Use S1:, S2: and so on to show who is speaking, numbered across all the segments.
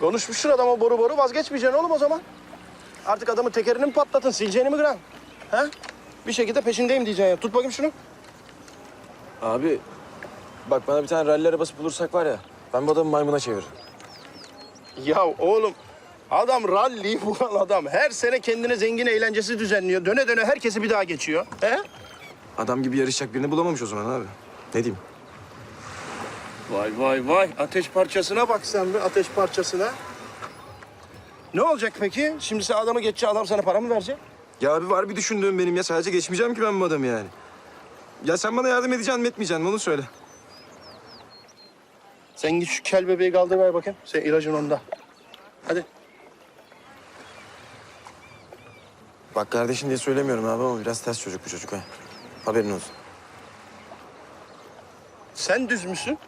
S1: Konuşmuşsun adama boru boru vazgeçmeyeceksin oğlum o zaman. Artık adamın tekerini mi patlatın, sileceğini mi kıran? Ha? Bir şekilde peşindeyim diyeceksin ya. Tut bakayım şunu.
S2: Abi bak bana bir tane ralli arabası bulursak var ya ben bu adamı maymuna çeviririm.
S1: Ya oğlum adam ralli bulan adam. Her sene kendine zengin eğlencesi düzenliyor. Döne döne herkesi bir daha geçiyor. He?
S2: Adam gibi yarışacak birini bulamamış o zaman abi. Ne diyeyim?
S1: Vay vay vay. Ateş parçasına bak sen bir ateş parçasına. Ne olacak peki? Şimdi sen adamı geçeceksin, adam sana para mı verecek?
S2: Ya abi var bir düşündüğüm benim ya. Sadece geçmeyeceğim ki ben bu adamı yani. Ya sen bana yardım edeceksin mi etmeyeceksin mi onu söyle.
S1: Sen git şu kel bebeği kaldır ver bakayım. Sen ilacın onda. Hadi.
S2: Bak kardeşin diye söylemiyorum abi ama biraz ters çocuk bu çocuk ha. Haberin olsun.
S1: Sen düz müsün?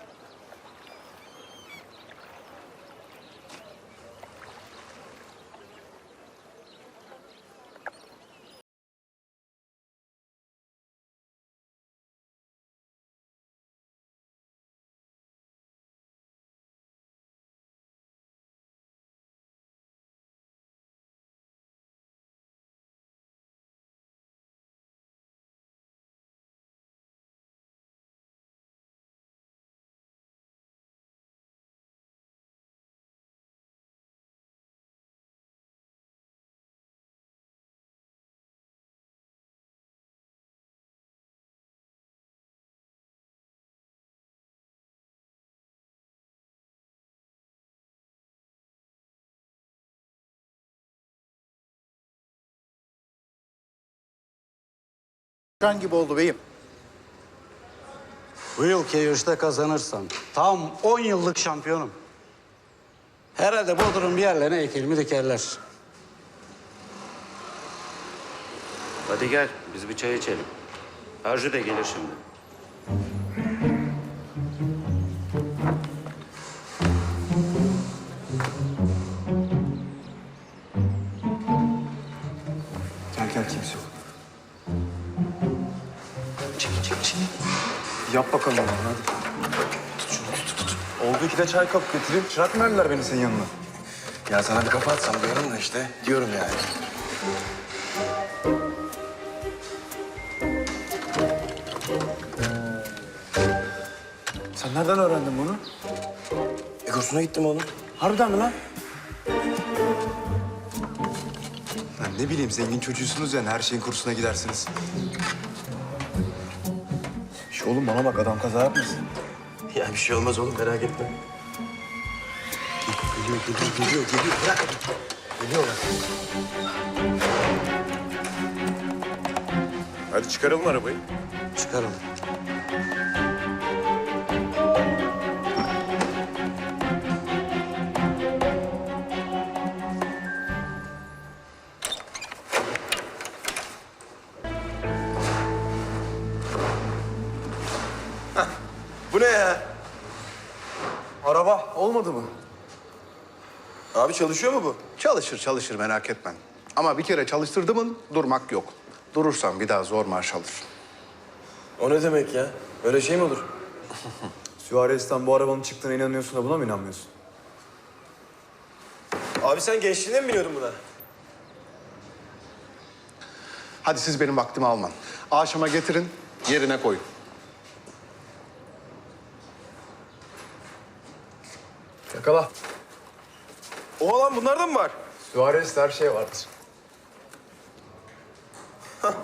S3: Kan gibi oldu beyim.
S4: Bu yılki yarışta kazanırsam tam 10 yıllık şampiyonum. Herhalde Bodrum bir yerlerine heykelimi dikerler.
S5: Hadi gel, biz bir çay içelim. Arzu da gelir şimdi.
S6: Çek çek çek. Yap bakalım onu hadi. Tut şunu tut tut. tut. Oldu iki de çay kap getireyim. Çırak mı verdiler beni senin yanına?
S2: Ya sana bir kafa atsam diyorum da işte. Diyorum yani.
S6: Sen nereden öğrendin bunu?
S2: E kursuna gittim oğlum.
S6: Harbiden mi lan? Lan ne bileyim zengin çocuğusunuz yani her şeyin kursuna gidersiniz. Oğlum bana bak adam kaza yapmasın.
S2: Ya bir şey olmaz oğlum merak etme. Geliyor, geliyor, geliyor, geliyor. Bırak. Geliyorlar.
S7: Hadi çıkaralım arabayı.
S2: Çıkaralım. Bu ne ya?
S6: Araba olmadı mı?
S2: Abi çalışıyor mu bu?
S3: Çalışır çalışır merak etme. Ama bir kere çalıştırdı mı durmak yok. Durursan bir daha zor marş alır.
S2: O ne demek ya? Öyle şey mi olur?
S6: Suarez'den bu arabanın çıktığına inanıyorsun da buna mı inanmıyorsun?
S2: Abi sen gençliğinde mi biniyordun buna?
S3: Hadi siz benim vaktimi alman. Aşama getirin, yerine koyun.
S6: Yakala.
S2: Oha lan bunlar da mı var?
S6: Suarez'de her şey vardır.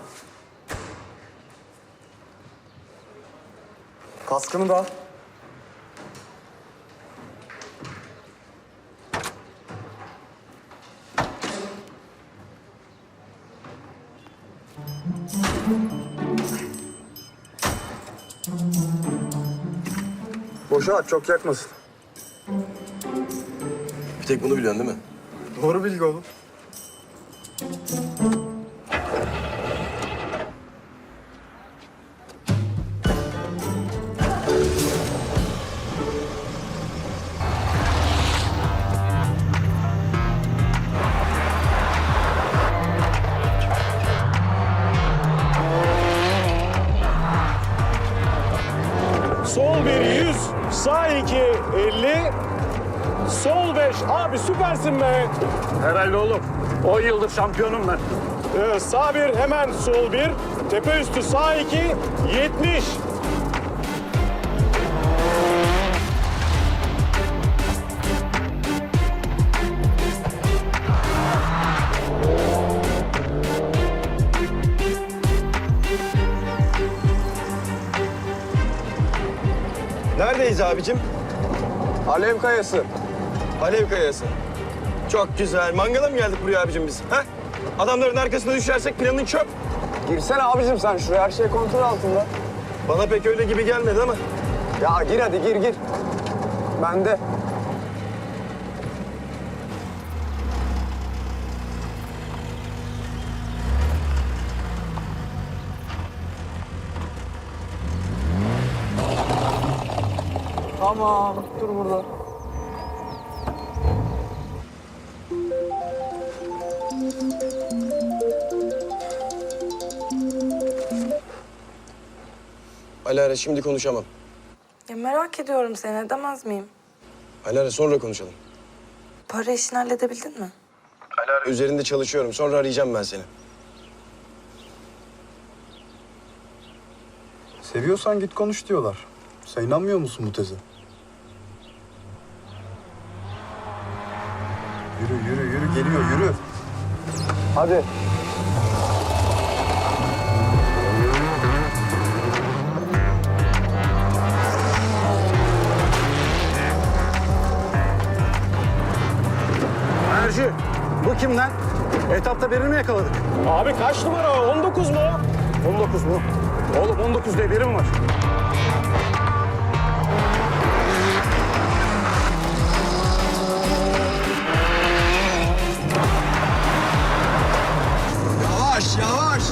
S6: Kaskını da al. Boşa at, çok yakmasın.
S2: Tek bunu biliyorsun değil mi?
S6: Doğru bilgi oğlum.
S7: Abi süpersin be.
S8: Herhalde oğlum. 10 yıldır şampiyonum ben.
S7: Ee, sağ bir hemen sol bir. Tepe üstü sağ iki. 70.
S2: Neredeyiz abicim? Alev Kayası. Alev Kayası. Çok güzel. Mangala mı geldik buraya abicim biz? Ha? Adamların arkasına düşersek planın çöp.
S6: Girsene abicim sen şuraya her şey kontrol altında.
S2: Bana pek öyle gibi gelmedi ama.
S6: Ya gir hadi gir gir. Ben de. Tamam dur burada.
S2: Alara şimdi konuşamam.
S9: Ya merak ediyorum seni edemez miyim?
S2: Alara sonra konuşalım.
S9: Para işini halledebildin mi?
S2: Alara üzerinde çalışıyorum. Sonra arayacağım ben seni.
S10: Seviyorsan git konuş diyorlar. Sen inanmıyor musun bu teze? Yürü yürü yürü geliyor yürü.
S6: Hadi.
S4: Merci. Bu kim lan? Etapta birini mi yakaladık?
S7: Abi kaç numara? 19 mu?
S4: 19 mu? Oğlum 19 diye biri mi var?
S2: Yavaş yavaş.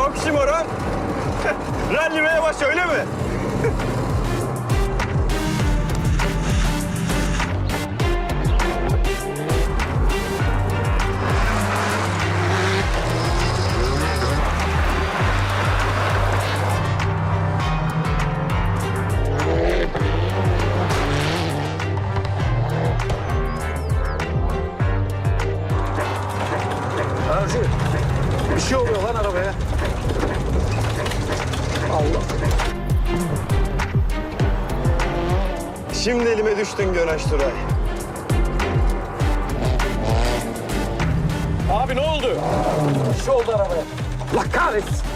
S2: Oksimoron. Rally ve yavaş öyle mi? Düştün Gönaş Turay.
S7: Abi ne oldu?
S4: Bir şey oldu arabaya. La kahretsin.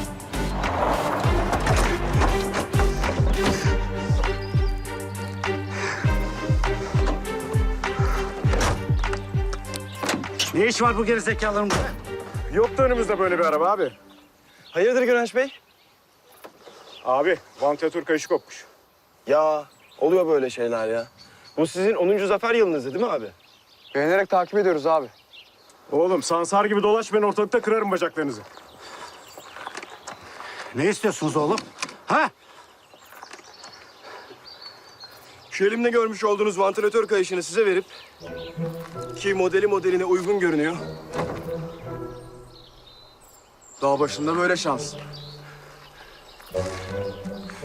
S4: Ne iş var bu gerizekalıların burada?
S7: Yoktu önümüzde böyle bir araba abi.
S2: Hayırdır Gönaş Bey?
S7: Abi vantilatör kayışı kopmuş.
S2: Ya oluyor böyle şeyler ya. Bu sizin 10. zafer yılınızdı değil mi abi?
S6: Beğenerek takip ediyoruz abi.
S7: Oğlum sansar gibi dolaşmayın ortalıkta kırarım bacaklarınızı.
S4: Ne istiyorsunuz oğlum? Ha?
S2: Şu elimde görmüş olduğunuz vantilatör kayışını size verip ki modeli modeline uygun görünüyor.
S6: Dağ başında böyle şans.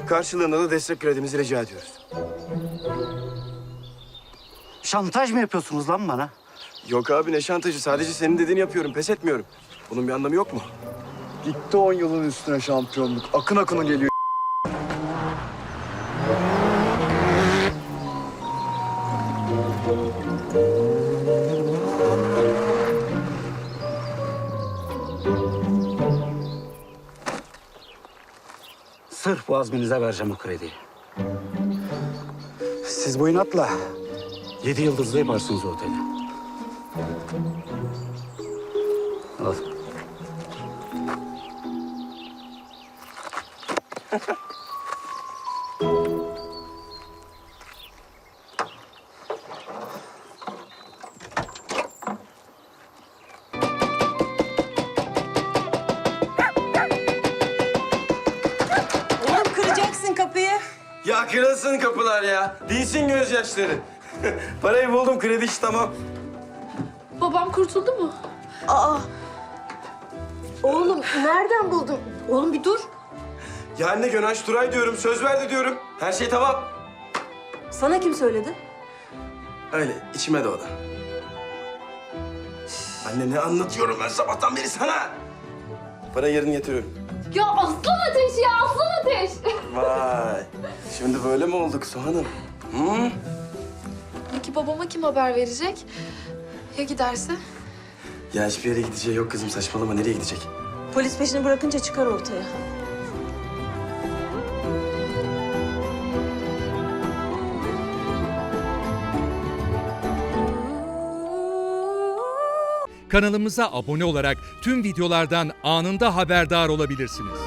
S2: Karşılığında da destek kredimizi rica ediyoruz.
S4: Şantaj mı yapıyorsunuz lan bana?
S2: Yok abi ne şantajı sadece senin dediğini yapıyorum pes etmiyorum. Bunun bir anlamı yok mu?
S10: Gitti 10 yılın üstüne şampiyonluk. Akın akına geliyor.
S4: Sırf bu azminize vereceğim o krediyi. Siz bu inatla yedi yıldızlı yaparsınız oteli. Al.
S9: Oğlum kıracaksın kapıyı.
S2: Ya kırılsın kapılar ya. Değilsin gözyaşları. Parayı buldum kredi işi tamam.
S11: Babam kurtuldu mu?
S9: Aa. Oğlum nereden buldun? Oğlum bir dur.
S2: Ya anne Gönaş Turay diyorum söz verdi diyorum. Her şey tamam.
S9: Sana kim söyledi?
S2: Öyle içime doğdu. Anne ne anlatıyorum ben sabahtan beri sana? Para yarın getiriyorum.
S11: Ya aslan ateş ya aslan ateş.
S2: Vay. Şimdi böyle mi olduk Soğan'ım? Hı?
S11: Peki babama kim haber verecek? Ya giderse?
S2: Ya hiçbir yere gideceği yok kızım saçmalama. Nereye gidecek?
S9: Polis peşini bırakınca çıkar ortaya.
S12: Kanalımıza abone olarak tüm videolardan anında haberdar olabilirsiniz.